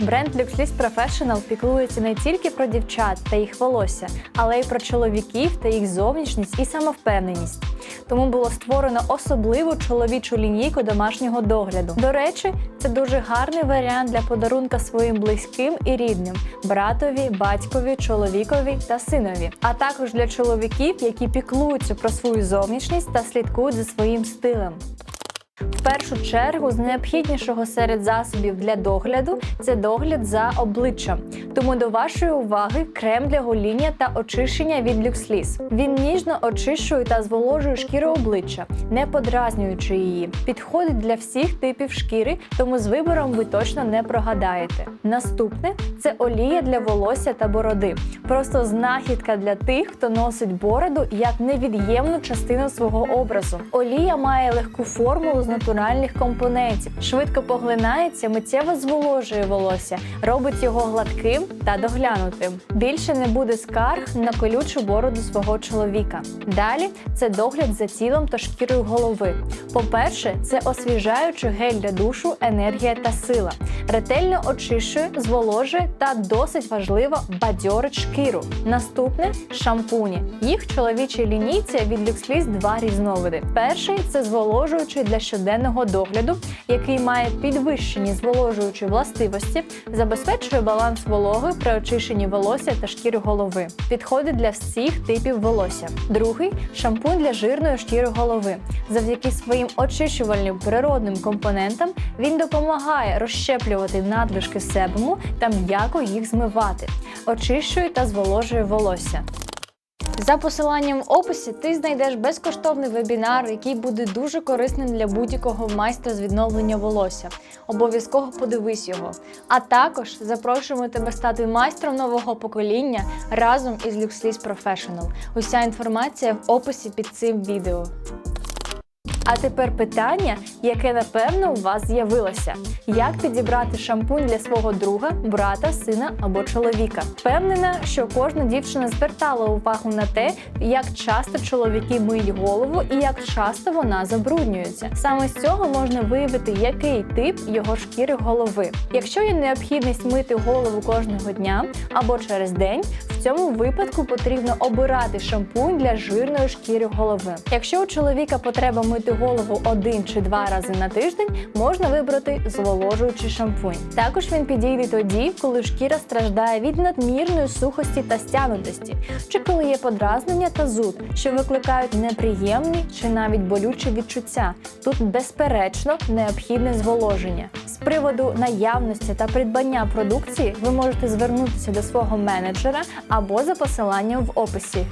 Бренд Luxlist Professional піклується не тільки про дівчат та їх волосся, але й про чоловіків та їх зовнішність і самовпевненість. Тому було створено особливу чоловічу лінійку домашнього догляду. До речі, це дуже гарний варіант для подарунка своїм близьким і рідним братові, батькові, чоловікові та синові, а також для чоловіків, які піклуються про свою зовнішність та слідкують за своїм стилем. В першу чергу з необхіднішого серед засобів для догляду це догляд за обличчям. Тому до вашої уваги крем для гоління та очищення від люксліз. Він ніжно очищує та зволожує шкіру обличчя, не подразнюючи її. Підходить для всіх типів шкіри, тому з вибором ви точно не прогадаєте. Наступне це олія для волосся та бороди. Просто знахідка для тих, хто носить бороду як невід'ємну частину свого образу. Олія має легку формулу з натуральних компонентів, швидко поглинається, миттєво зволожує волосся, робить його гладким та доглянутим. Більше не буде скарг на колючу бороду свого чоловіка. Далі це догляд за тілом та шкірою голови. По-перше, це освіжаючий гель для душу, енергія та сила. Ретельно очищує, зволожує та досить важливо бадьорить шкіру. Наступне шампуні. Їх чоловічій лінійці від Luxlist два різновиди. Перший це зволожуючий для щоденного догляду, який має підвищені зволожуючі властивості, забезпечує баланс вологи при очищенні волосся та шкіри голови. Підходить для всіх типів волосся. Другий шампунь для жирної шкіри голови. Завдяки своїм очищувальним природним компонентам він допомагає розщеплювати надлишки себуму та м'яко їх змивати, очищує та зволожує волосся. За посиланням в описі ти знайдеш безкоштовний вебінар, який буде дуже корисним для будь-якого майстра з відновлення волосся. Обов'язково подивись його. А також запрошуємо тебе стати майстром нового покоління разом із Luxlease Professional. Уся інформація в описі під цим відео. А тепер питання, яке напевно у вас з'явилося: як підібрати шампунь для свого друга, брата, сина або чоловіка? Впевнена, що кожна дівчина звертала увагу на те, як часто чоловіки миють голову і як часто вона забруднюється. Саме з цього можна виявити, який тип його шкіри голови. Якщо є необхідність мити голову кожного дня або через день, в цьому випадку потрібно обирати шампунь для жирної шкіри голови. Якщо у чоловіка потреба мити голову один чи два рази на тиждень, можна вибрати зволожуючий шампунь. Також він підійде тоді, коли шкіра страждає від надмірної сухості та стянутості, чи коли є подразнення та зуд, що викликають неприємні чи навіть болючі відчуття. Тут безперечно необхідне зволоження. Приводу наявності та придбання продукції ви можете звернутися до свого менеджера або за посиланням в описі.